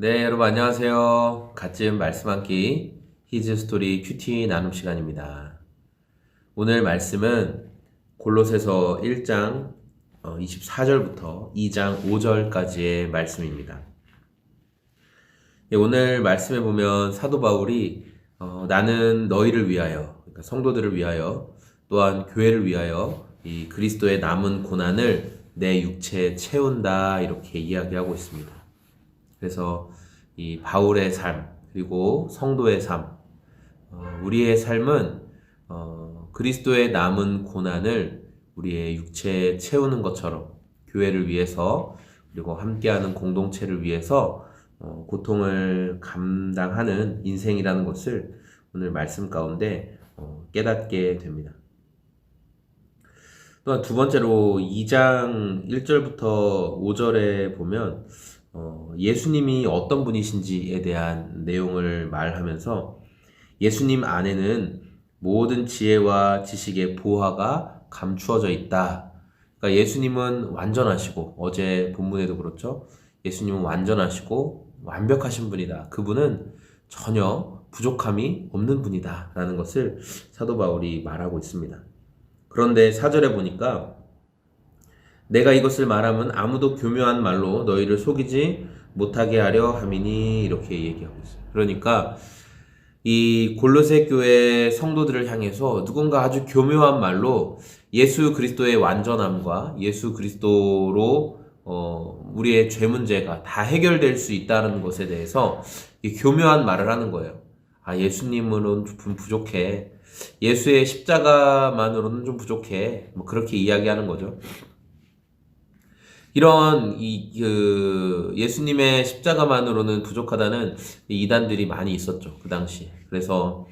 네, 여러분 안녕하세요. 갓집 말씀 한끼 히즈 스토리 큐티 나눔 시간입니다. 오늘 말씀은 골로새서 1장 24절부터 2장 5절까지의 말씀입니다. 예, 오늘 말씀에 보면 사도 바울이 어, 나는 너희를 위하여, 그러니까 성도들을 위하여, 또한 교회를 위하여 이 그리스도의 남은 고난을 내 육체에 채운다 이렇게 이야기하고 있습니다. 그래서 이 바울의 삶 그리고 성도의 삶, 어, 우리의 삶은 어, 그리스도의 남은 고난을 우리의 육체에 채우는 것처럼 교회를 위해서 그리고 함께하는 공동체를 위해서 어, 고통을 감당하는 인생이라는 것을 오늘 말씀 가운데 어, 깨닫게 됩니다. 또한 두 번째로 2장 1절부터 5절에 보면 어, 예수님이 어떤 분이신지에 대한 내용을 말하면서 예수님 안에는 모든 지혜와 지식의 보화가 감추어져 있다. 그러니까 예수님은 완전하시고 어제 본문에도 그렇죠. 예수님은 완전하시고 완벽하신 분이다. 그분은 전혀 부족함이 없는 분이다. 라는 것을 사도 바울이 말하고 있습니다. 그런데 사절에 보니까 내가 이것을 말하면 아무도 교묘한 말로 너희를 속이지 못하게 하려 함이니 이렇게 얘기하고 있어요. 그러니까 이 골로새 교회 성도들을 향해서 누군가 아주 교묘한 말로 예수 그리스도의 완전함과 예수 그리스도로 어, 우리의 죄 문제가 다 해결될 수 있다는 것에 대해서 이 교묘한 말을 하는 거예요. 아, 예수님은 좀 부족해. 예수의 십자가만으로는 좀 부족해. 뭐 그렇게 이야기하는 거죠. 이런 이, 그 예수님의 십자가만으로는 부족하다는 이단들이 많이 있었죠. 그 당시에. 그래서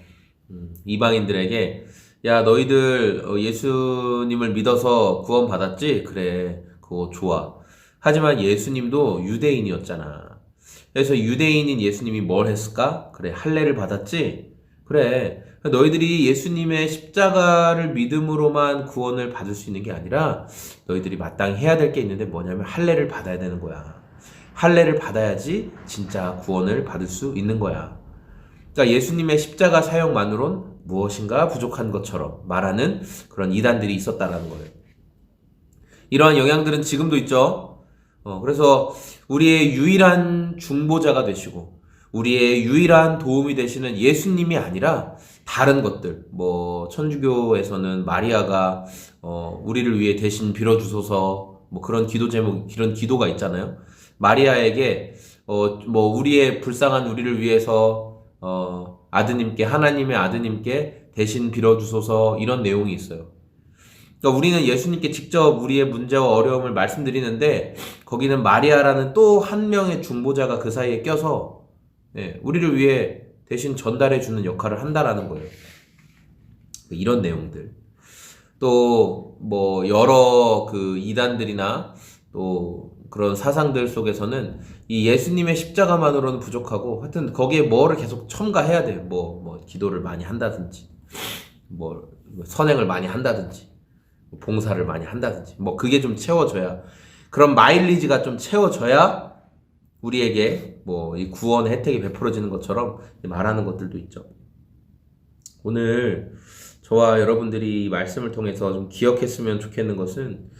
음, 이방인들에게 야 너희들 어, 예수님을 믿어서 구원 받았지? 그래 그거 좋아. 하지만 예수님도 유대인이었잖아. 그래서 유대인인 예수님이 뭘 했을까? 그래 할례를 받았지? 그래 너희들이 예수님의 십자가를 믿음으로만 구원을 받을 수 있는 게 아니라 너희들이 마땅히 해야 될 게 있는데 뭐냐면 할례를 받아야 되는 거야. 할례를 받아야지 진짜 구원을 받을 수 있는 거야. 그러니까 예수님의 십자가 사역만으론 무엇인가 부족한 것처럼 말하는 그런 이단들이 있었다라는 거예요. 이러한 영향들은 지금도 있죠. 어, 그래서 우리의 유일한 중보자가 되시고 우리의 유일한 도움이 되시는 예수님이 아니라 다른 것들, 뭐 천주교에서는 마리아가 어, 우리를 위해 대신 빌어 주소서, 뭐 그런 기도 제목, 그런 기도가 있잖아요. 마리아에게 어, 뭐 우리의 불쌍한 우리를 위해서 어, 아드님께 하나님의 아드님께 대신 빌어 주소서 이런 내용이 있어요. 그러니까 우리는 예수님께 직접 우리의 문제와 어려움을 말씀드리는데 거기는 마리아라는 또 한 명의 중보자가 그 사이에 껴서 예, 우리를 위해 대신 전달해 주는 역할을 한다라는 거예요. 이런 내용들. 또 뭐 여러 그 이단들이나 또 그런 사상들 속에서는 이 예수님의 십자가만으로는 부족하고 하여튼 거기에 뭐를 계속 첨가해야 돼요. 뭐, 뭐 기도를 많이 한다든지 뭐 선행을 많이 한다든지 봉사를 많이 한다든지 뭐 그게 좀 채워져야 그런 마일리지가 좀 채워져야 우리에게 뭐 이 구원 혜택이 베풀어지는 것처럼 말하는 것들도 있죠. 오늘 저와 여러분들이 이 말씀을 통해서 좀 기억했으면 좋겠는 것은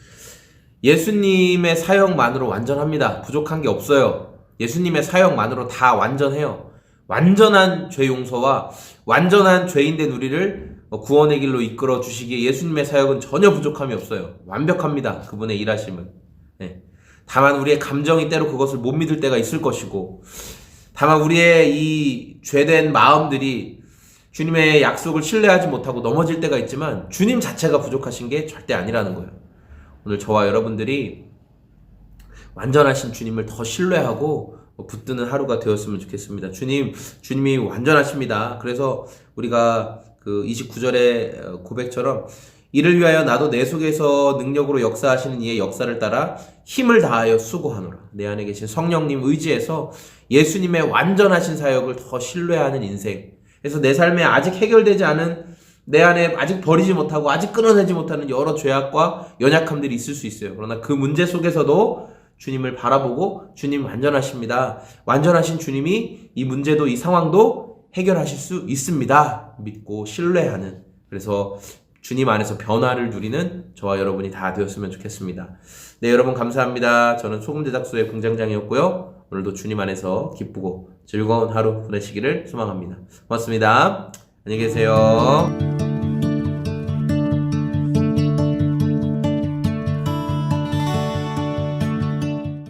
예수님의 사역만으로 완전합니다. 부족한 게 없어요. 예수님의 사역만으로 다 완전해요. 완전한 죄 용서와 완전한 죄인된 우리를 구원의 길로 이끌어 주시기에 예수님의 사역은 전혀 부족함이 없어요. 완벽합니다. 그분의 일하심은. 네. 다만 우리의 감정이 때로 그것을 못 믿을 때가 있을 것이고, 다만 우리의 이 죄된 마음들이 주님의 약속을 신뢰하지 못하고 넘어질 때가 있지만, 주님 자체가 부족하신 게 절대 아니라는 거예요. 오늘 저와 여러분들이 완전하신 주님을 더 신뢰하고 붙드는 하루가 되었으면 좋겠습니다. 주님, 주님이 완전하십니다. 그래서 우리가 그 29절의 고백처럼 이를 위하여 나도 내 속에서 능력으로 역사하시는 이의 역사를 따라 힘을 다하여 수고하노라. 내 안에 계신 성령님 의지에서 예수님의 완전하신 사역을 더 신뢰하는 인생. 그래서 내 삶에 아직 해결되지 않은 내 안에 아직 버리지 못하고 아직 끊어내지 못하는 여러 죄악과 연약함들이 있을 수 있어요. 그러나 그 문제 속에서도 주님을 바라보고 주님 완전하십니다. 완전하신 주님이 이 문제도 이 상황도 해결하실 수 있습니다. 믿고 신뢰하는 그래서 주님 안에서 변화를 누리는 저와 여러분이 다 되었으면 좋겠습니다. 네, 여러분 감사합니다. 저는 소금 제작소의 공장장이었고요. 오늘도 주님 안에서 기쁘고 즐거운 하루 보내시기를 소망합니다. 고맙습니다. 안녕히 계세요.